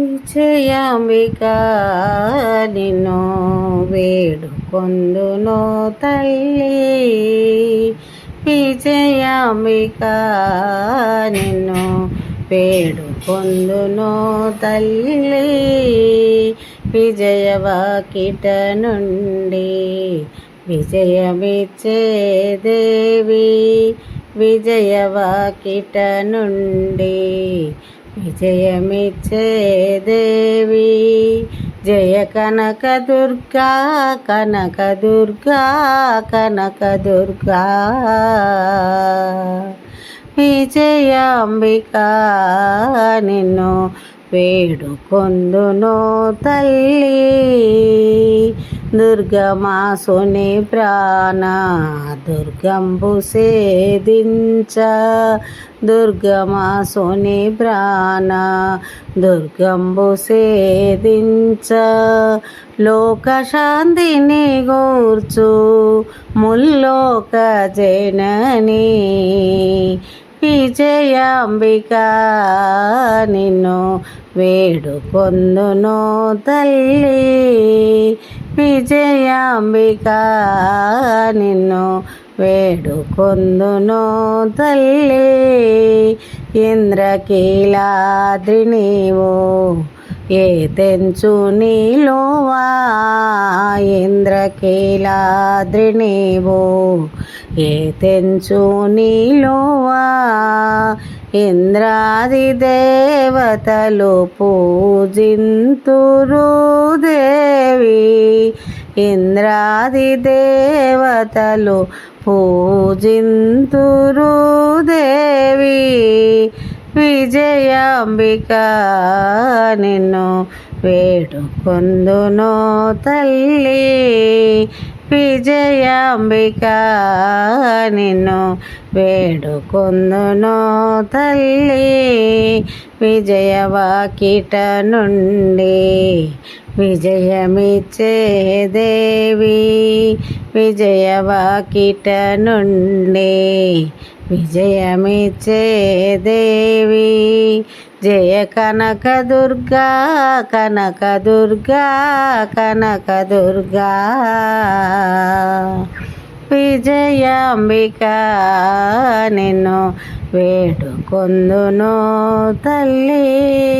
విజయాంబిక నిన్ను వేడుకొందును తల్లి. విజయాంబిక నిన్ను వేడుకొందును తల్లి. విజయవాకిట నుండి విజయమిచ్చే దేవి విజయవాకిట నుండి విజయమిచ్చే దేవి. జయ కనక దుర్గా కనక దుర్గా కనక దుర్గా. విజయాంబిక నిన్ను వేడుకొందునో తల్లి. దుర్గమా సుని ప్రాణ దుర్గంబు సేదించ. దుర్గమా సుని ప్రాణ దుర్గంబు సేదించ. లోకశాంతిని గూర్చు ముల్లోక జనని. విజయాంబిక నిన్ను వేడుకొందును తల్లి. విజయాంబిక నిన్ను వేడుకొందును తల్లి. ఇంద్రకీలాద్రి నీవు ఏ తెంచు నీలోవా ఇంద్రకీలాద్రినీవో. ఏ తెంచు నీలోవా ఇంద్రాది దేవతలు పూజింతురు దేవి ఇంద్రాది దేవతలు పూజింతురు దేవి విజయాంబిక నిన్ను వేడుకొందును తల్లి. విజయాంబిక నిన్ను వేడుకొందును తల్లి. విజయవాకిట నుండి విజయమిచ్చే దేవి. విజయవాకిట నుండి విజయమిచ్చే దేవి. జయ కనక దుర్గా కనక దుర్గా కనక దుర్గా. విజయాంబిక నిన్ను వేడుకొందును తల్లి.